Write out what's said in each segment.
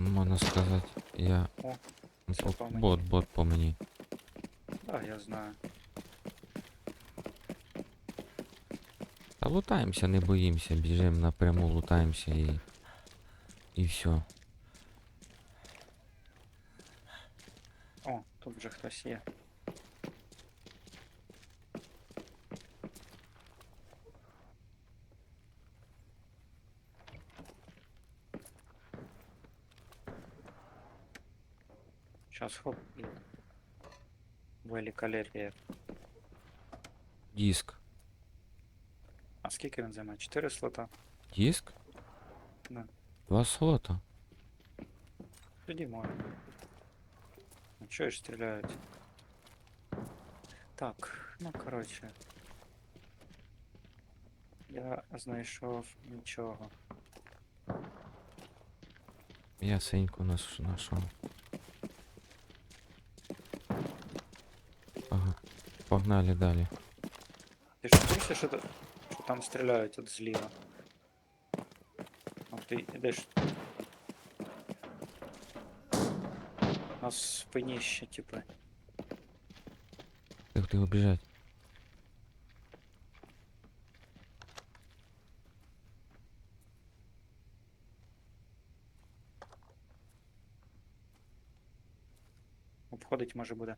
Можна сказати, я. О, Ну, по- по мені. Бот, бот по мені. Да, я знаю. Та лутаємося, не боїмося, біжимо напряму, лутаємося і. І все. О, тут вже хтось є. Сейчас хоп. і Великолепие. Диск. А скільки він займає? 4 слота? Диск? Да. Два слота. Тоді можна. Ну чого ж стріляють? Так, ну коротше. Я знайшов нічого. Я синьку нас Погнали далі. Ти ж в курсі, що, та- що там стріляють от зліва? А ти йдеш. У нас в спині ще, типу. Тихо, тихо, біжать. Обходить може буде.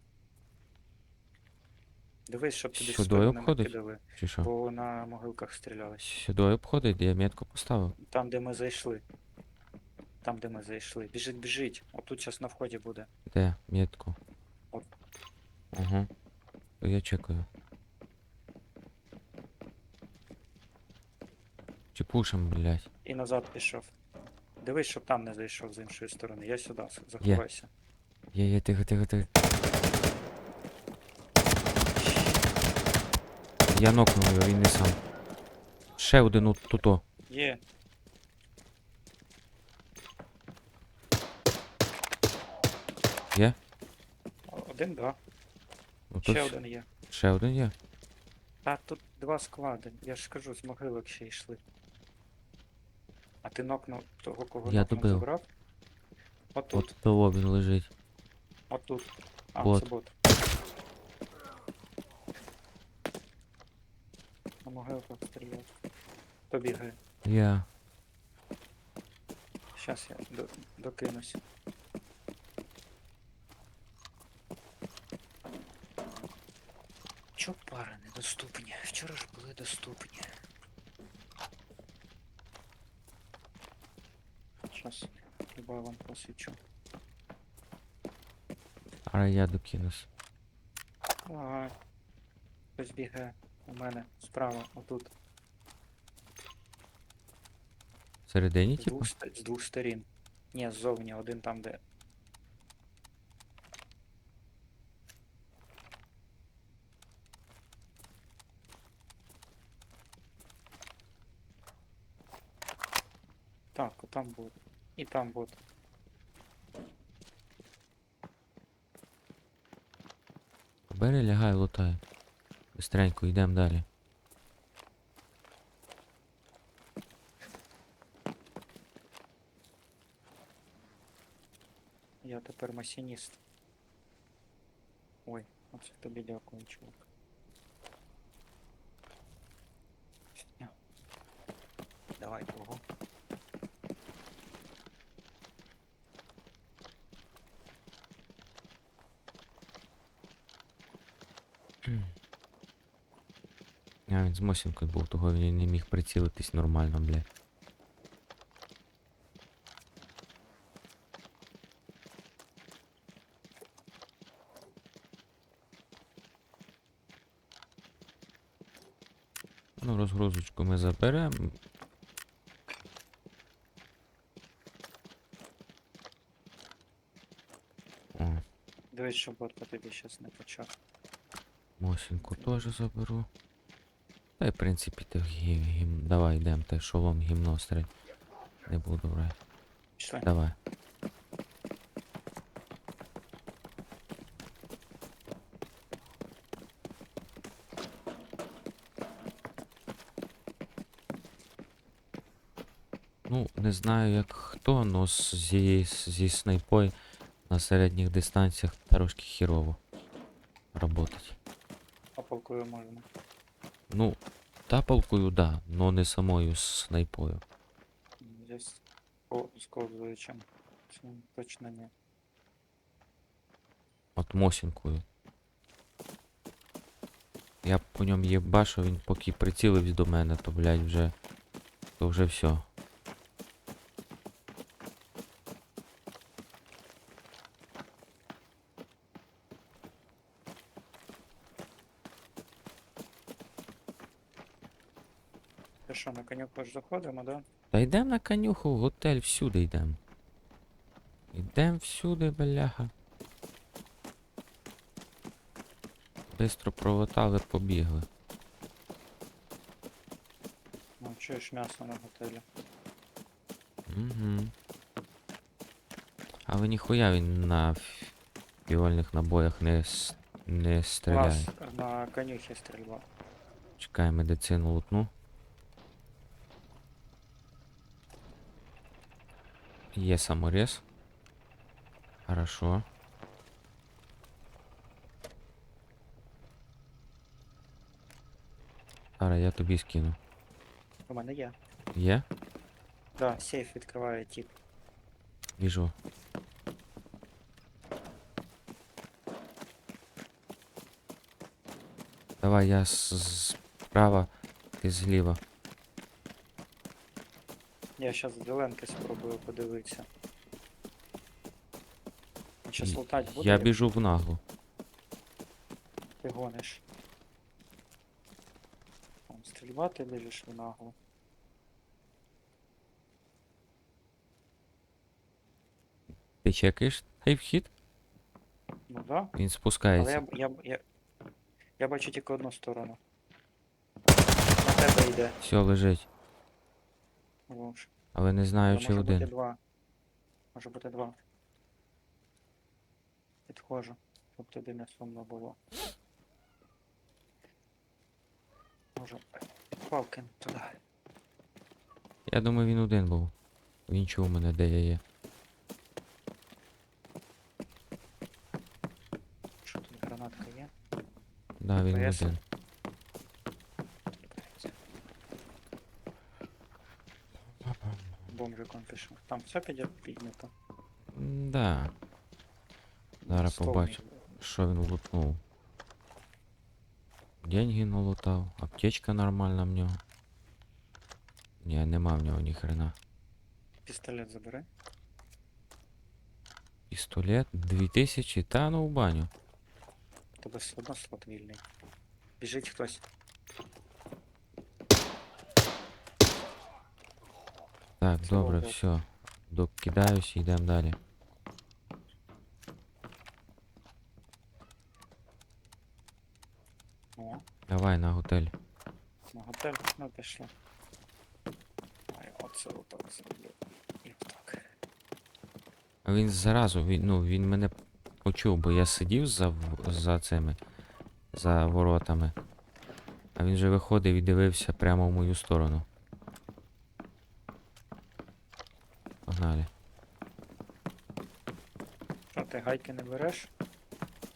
Дивись, щоб тобі Сюди спину не обходить? Чи що? бо на могилках стріляли. Сюди обходить, я метку поставив. Там, де ми зайшли. Там, де ми зайшли. Біжить, біжить. Отут зараз на вході буде. Де? Метку. От. Ага. Я чекаю. Чи пушим, блядь? І назад пішов. Дивись, щоб там не зайшов з іншої сторони. Я сюди с- заховайся. Є, є, тихо, тихо, тихо. Я нокнув його, він не сам. Ще один от туто. Є. Є? Один, два. Ну, то Ще вс- один є. Ще один є. Та тут два склади. Я ж кажу, з могилок ще йшли. А ти нокнув того, кого Я нокнув, добив. забрав? Отут, От того він лежить. отут. А, Бот. це бот. На могилках стріляв. Хто бігає? Я. Щас я до, докинусь. Чо пари недоступні? Вчора ж були доступні. Щас хіба вам посвічу. А я докинусь. Ага. Хтось бігає у мене справа, отут. Всередині, З типу? двох, ст- з двох сторін. Ні, ззовні, один там, де. Так, там бот. І там бот. Бери, лягай, лутай. Быстренько, йдемо далі. Я тепер масініст. Ой, оце тобі дякую, чувак. Давай кого. А він з Мосінкою був, того він не міг прицілитись нормально, бля. Ну, розгрузочку ми заберемо. Дивись, бот по тобі щас не почав. Мосінку теж заберу. Та й в принципі ти гім, гім... давай йдемо, те шолом гімно стрель. Не буду брати. Пішли. Давай. Ну, не не знаю як хто, но зі, зі снайпой на середніх дистанціях трошки хірово работать. А полкою можна. Ну, тапалкою, да, но не самою снайпою. Здесь сковзуючим. Точно не. От Мосінкою. Я по ньому їбашу, він поки прицілився до мене, то блядь, вже. То вже все. Ти що, на конюку ж заходимо, да? Та йдем на конюху, в готель всюди йдем. Йдем всюди, бляха. Бистро пролетали, побігли. Ну, чуєш м'ясо на готелі. Угу. Але ніхуя він на фіольних набоях не, с- не У стріляє. нас на конюхі стрільба. Чекай, медицину лутну. Є саморез. Хорошо. Зараз я тобі скину. У мене є. Є? Да, сейф відкриває тип. Віжу. Давай я с- з- справа, ти зліва. Я щас з зеленки спробую подивитися. Щас Й- лутать буде, Я як біжу в наглу. ти гониш. Там, стрільбати біжиш в наглу. Ти чекаєш цей вхід? Ну да. Він Але спускається. я, я, я, я бачу тільки одну сторону. На тебе йде. Все, лежить. Вовш. Але не знаю, Але чи може бути один. два. Може бути два. Підходжу, щоб тобі не сумно було. Може. Палкин туди. Я думаю, він один був. Він чув мене, де я є. Що тут гранатка є? Да, він Поясни. один. Бомжиком пішов. Там все піднято. Да. Зараз Стол побачу. Що він лутнув? Деньги налутав, аптечка нормальна в нього. Ні, нема в нього ні хрена. Пістолет забери. Пістолет 2000, та ну в баню. Тебе все одно слот вільний. Біжить хтось. Так, добре, все. Докидаюсь і йдемо далі. О, Давай на готель. на готель. Ну пішли. А я оце отак зроблю. І. А він зразу, він, ну, він мене почув, бо я сидів за, в- за цими, за воротами. А він же виходив і дивився прямо в мою сторону. Погнали. Що ти гайки не береш?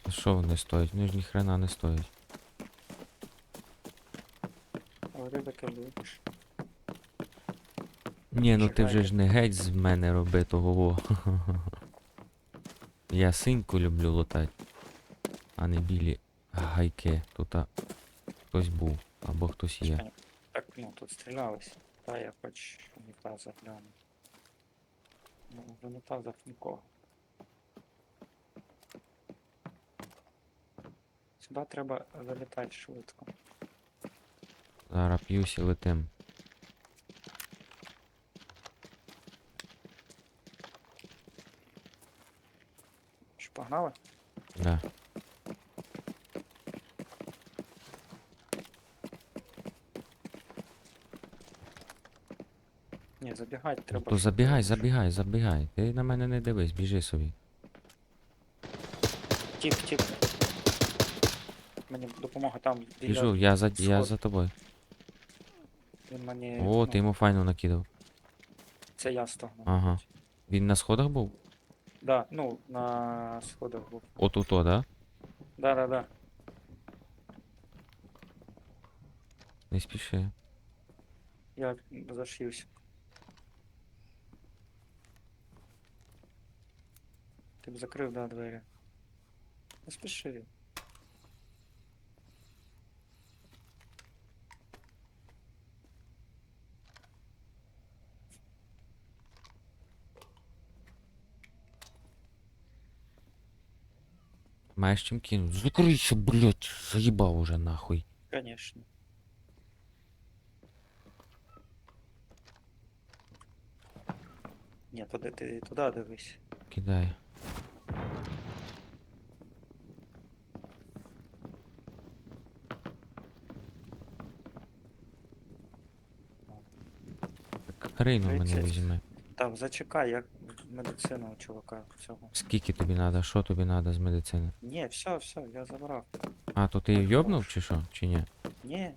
А що вони стоять? Вони ж ніхрена не стоять. Говори таке любиш. Ні, ну ти вже ж не геть з мене роби того. во. Я синьку люблю лутати, а не білі гайки. Тут а, хтось був, або хтось є. Так, ну тут стрілялись. Та я хоч в унітазах гляну. Ну, в унітазах нікого. Сюди треба залітати швидко. Зараз п'юсь і летим. Що, погнали? Да. Ні, забігати Ну, треба. то забігай, забігай, забігай. Ти на мене не дивись, біжи собі. Тіп, тіп. Мені допомога там. Біжу, я за, я за тобою. Він мені... О, ну, ти йому файно накидав. Це я стогнув. Ага. Він на сходах був? Да, ну, на сходах був. От уто, да? Да, да, да. Не спіши. Я зашився. Ти б закрив, да, двері. Не спіши. Маєш чим кинуть. Закрийся, блядь, заїбав уже нахуй. Конечно. Ні, туди ти туди дивись. Кидай. Так, Рейну мене Тридцять. Так, зачекай, як медицина у чувака цього. Скільки тобі треба? Що тобі треба з медицини? Ні, все, все, я забрав. А, то ти можеш. чи що? Чи ні? Ні.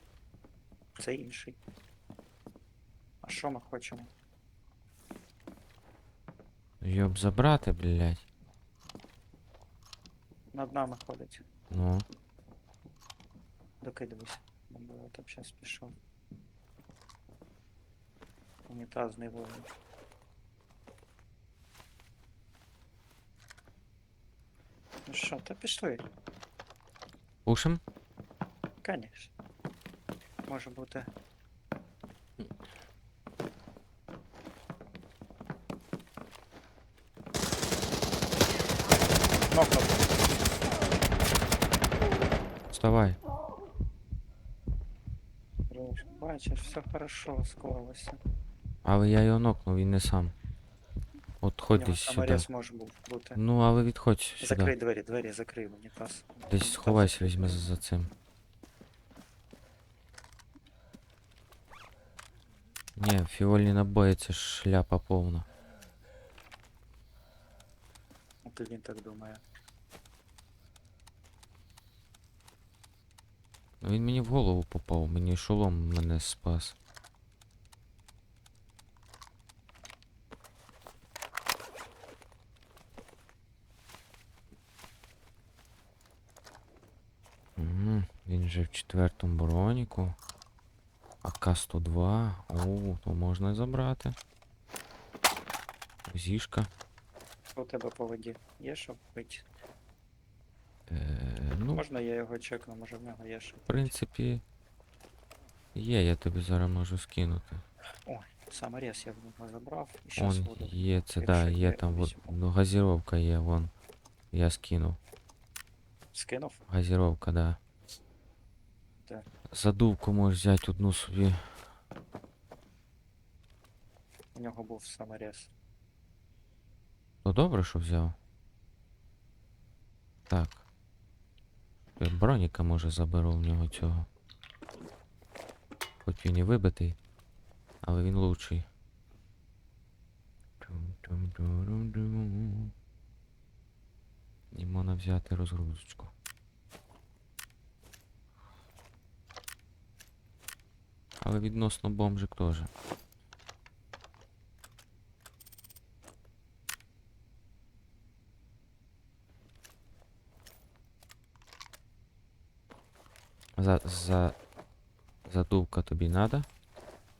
Це інший. А що ми хочемо? Йоб забрати, блядь. Над нами ходить. Ну. Докидуйся. Бо я там щас пішов. Вогонь. Ну що, та пішли, Пушим? конечно. Може бути. Нокнув. Вставай. Бачиш, все хорошо склалося. Але я його нокнув, він не сам. От ходь У нього десь сюди. саморез може бу- бути. Ну, але відходь сюди. Закрий двері, двері закрий в унітаз. Десь Унітаз сховайся, закрий. візьми за, за цим. Ні, фіольні набої це ж шляпа повна. От і він так думає. Ну він мені в голову попав, мені шолом мене спас. Він же в четвертому броніку. АК-102. О, то можна і забрати. Зішка. У тебе по воді? Є що пити? Е, ну, Можна я його чекну, може в нього є що в принципі, є, я тобі зараз можу скинути. Ой, саморез я в нього забрав. І щас Он буду. є, це якщо да, є там вот, візьму. ну, газіровка є, вон. Я скинув. Скинув? Газіровка, да. Задувку можеш взяти одну собі. У нього був саморез. Ну добре, що взяв. Так. Я Броніка може заберу в нього цього. Хоч він і вибитий, але він лучший. І можна взяти розгрузочку. Але відносно бомжик теж. За, за, задувка тобі надо?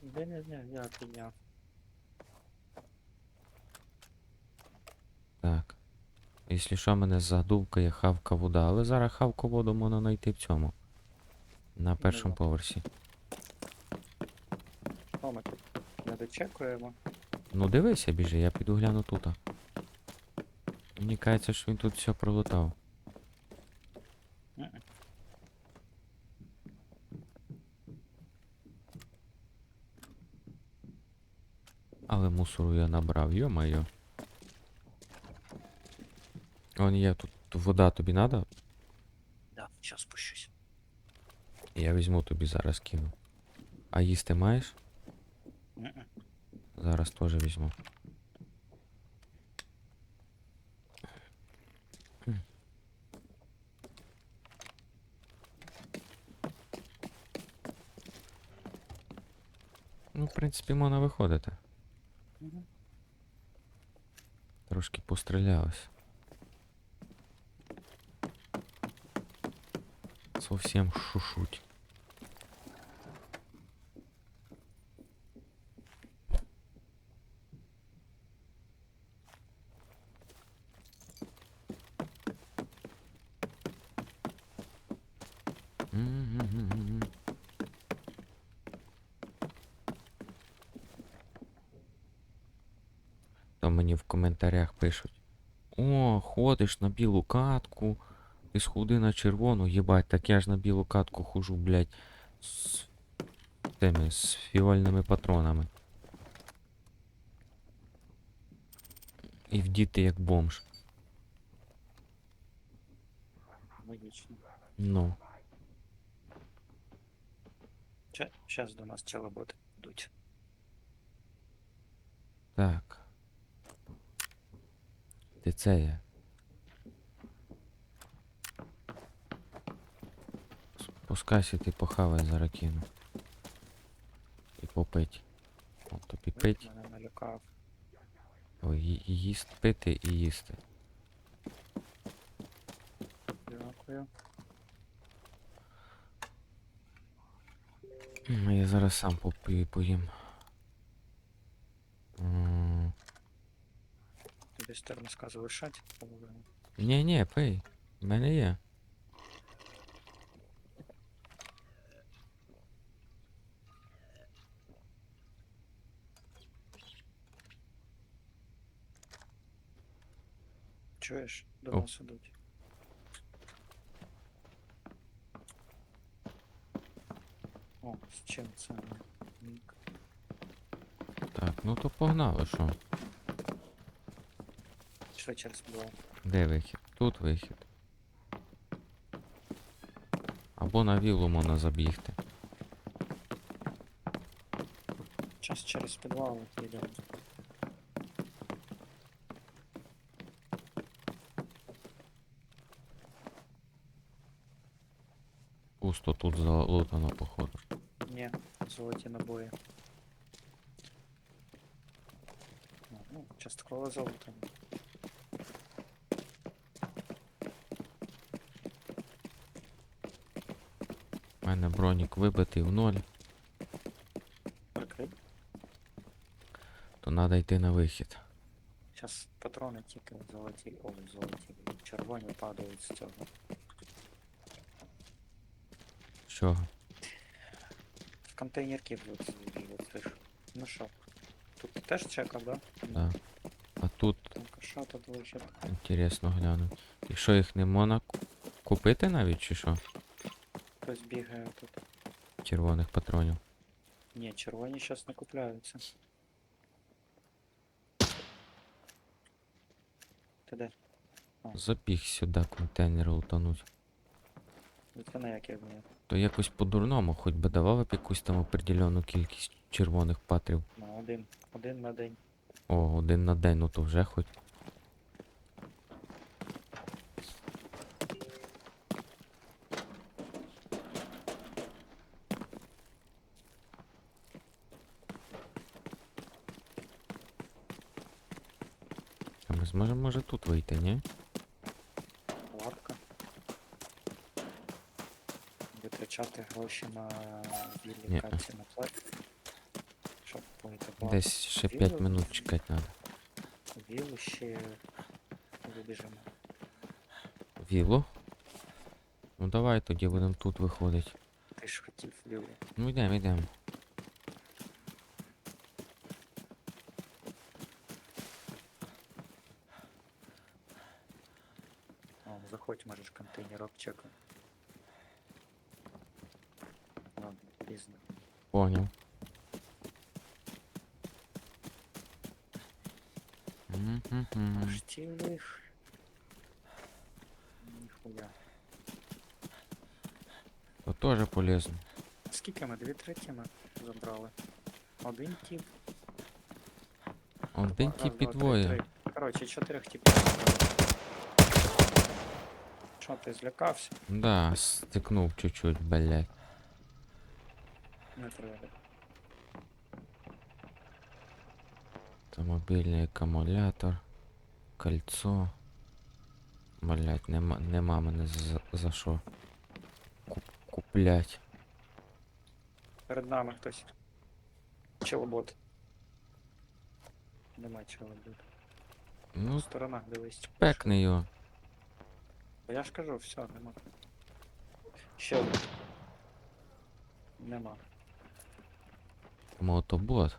Не-не-не, я підняв. Так. Якщо що, мене задувка є хавка вода, але зараз хавку воду можна знайти в цьому. На першому да. поверсі. Що ми тут? Не дочекуємо. Ну дивися, біжи, я піду гляну тут. Мені кажеться, що він тут все пролутав. Але мусору я набрав, йо-моє. Он є тут вода тобі надо? Да, зараз спущусь. Я візьму тобі зараз кину. А їсти маєш? Мгм. Зараз теж візьму. Хм. Ну, в принципі, можна виходити. Мгм. Трошки пострілялись. Совсем шушуть. М-м-м-м. Мені в коментарях пишуть. О, ходиш на білу катку. Ти схуди на червону, їбать, так я ж на білу катку хожу, блядь, з тими, з фіольними патронами. І вдіти як бомж. Логічно. Ну. Зараз до нас челоботи йдуть. Так. Ти це є. Спускайся, ти похавай зараз кину. І попить. О, тобі пить. Мене налякав. Ой, їсти, пити і їсти. Дякую. Я зараз сам поїм. З термоска залишать половину. Ні, ні, пий. В мене є. Чуєш? До нас ідуть. О, з чим це? Мік. Так, ну то погнали, що? Що через блок? Де вихід? Тут вихід. Або на віллу можна забігти. Час через підвал от їде. Пусто тут залутано, походу. Золоті набої. Ну, частково золото. У мене бронік вибитий в ноль, Прикрив. то треба йти на вихід. Зараз патрони тільки золоті, ой, золоті, червоні падають з цього. З чого? Контейнерки вот слышь. Ну що, тут теж чекав, да? Да. А тут Так, а що тут лежить? інтересно глянути. І що їх не можна ку- купити навіть чи що? Хтось бігає тут. Червоних патронів. Ні, червоні зараз не купляються. Ти де? Забіг сюди контейнер утонуть. Це на як я вмію. То якось по-дурному, хоч би давали б якусь там определену кількість червоних патрів. Ну, один. Один на день. О, один на день, ну то вже хоч. А ми зможемо може тут вийти, ні? Витрачати гроші на Ні. білі на платі. Щоб плату. Десь ще Віло? 5 минут чекати треба. Вілу ще вибіжимо. Віло? Ну давай тоді будемо тут виходити. Ти ж хотів вілу. Ну йдемо, йдемо. О, заходь, можеш контейнерок чекати. Понял. Мгм. Штілих. Ніхуя. То теж полезно. Скільки ми? Дві треті ми забрали. Один тип. Один Раз, тип і два, три, двоє. три. Коротше, чотирьох типів. забрали. Що ти злякався? Да, стикнув чуть-чуть, блядь. Не треба. Це мобільний акумулятор. Кольцо. Блять, нема, нема мене за, за що. Куп, куплять. Перед нами хтось. Челобот. Нема челобот. Ну, В сторонах дивись. пекни його. Я ж кажу, все, нема. Ще один. Нема. Мотобот.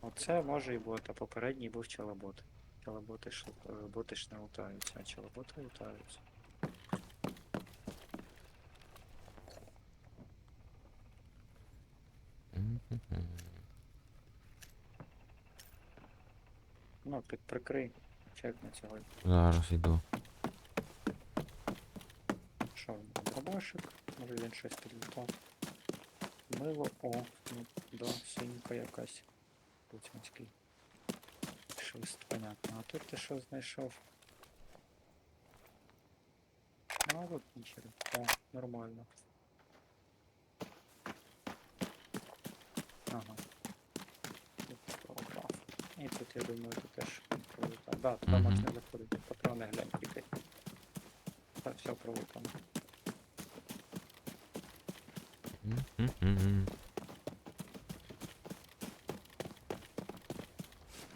Оце може і бути, а попередній був челобот. Челоботи ж, е, боти ж не лутаються, а челоботи лутаються. Ну, під прикрий. Чек на цього. Зараз іду. Що, бабашик? Може він щось підлітав. Мило, о, ну, да, синька якась. Путінський. Швист, понятно. А тут ти що знайшов? А тут нічого. О, нормально. Ага. І тут, я думаю, тут теж пролетав. Да, туди можна заходити. Патрони глянь тільки. Так, все пролетано.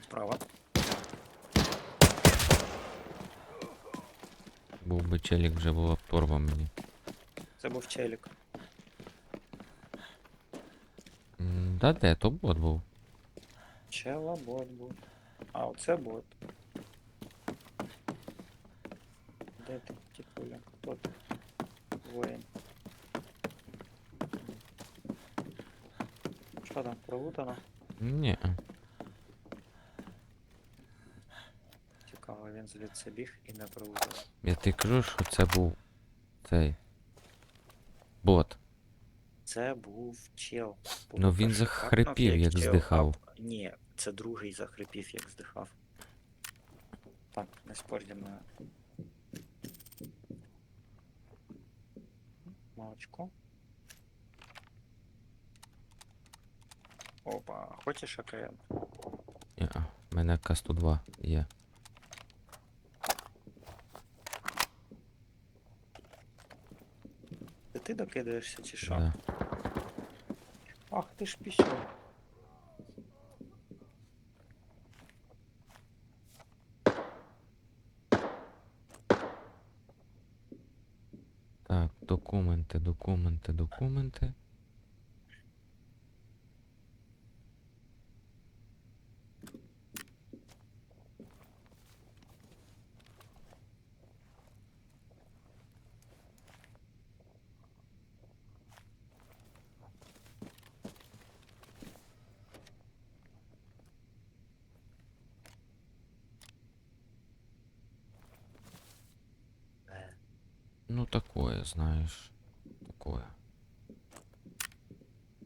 Справа. Був би челік, вже була б торба мені. Це був челік. М, Да де, то бот був. Чела бот був. А, оце бот. Де ти, типуля? Хто ти? Воїн. Що там, пролутано? Ні. Цікаво, він звідси біг і не пролутав. Я ти кажу, що це був цей. Бот. Це був чел. Ну, він По-перше, захрипів, як чел, здихав. Ні, це другий захрипів, як здихав. Так, не спорь зі мною. Молочко. Опа, хочеш АКМ? Ні, в мене К-102 є. Це ти докидаєшся чи що? Да. Ах, ти ж пішов. Так, документи, документи, документи. Ну, такое, знаєш. Такое.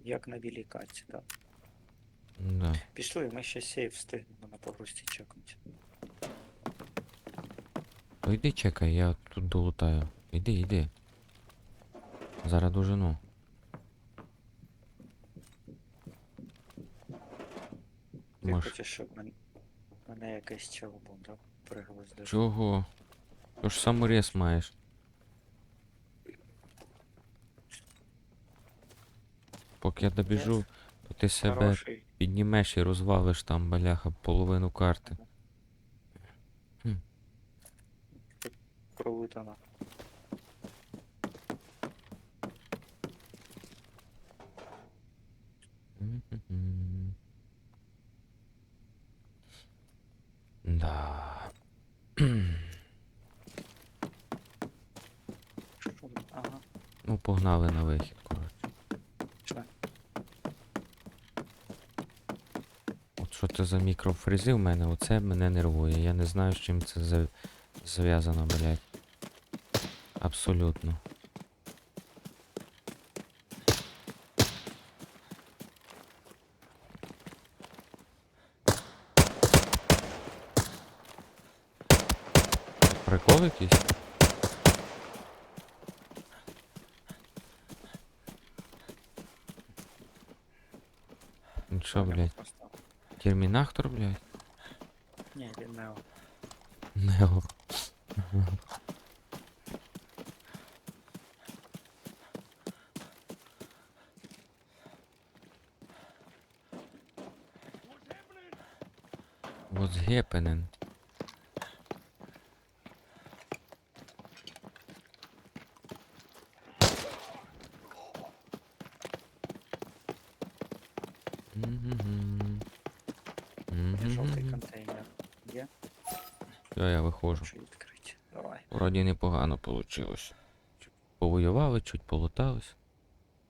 Як на білій каці, так. Да. Пішли, ми ще сейф встигнемо на погрузці чекнути. То йди чекай, я тут долутаю. Іди, іди. Зараз дожену. Ти Маш, хочеш, щоб мен... мене якийсь чел був, да? Пригвоздив. чого? То ж саморез маєш. Поки я добіжу, то ти себе Хороший. піднімеш і розвалиш там, баляха, половину карти. Пролутано. М-м-м. Да. Ага. Ну, погнали на вихід, коротше. Пішли. От що за мікрофризи в мене, оце мене нервує. Я не знаю, з чим це за- зв'язано, блядь. Абсолютно. Прикол якийсь? Ну що, блядь, просто. термінатор, блядь? Ні, він Нео. Нео. What's happening? Мгм. Є жовтий Мгм. контейнер. Є, Все, я виходжу. чи відкрити. Давай. Вроді непогано вийшло. Повоювали, чуть полутались.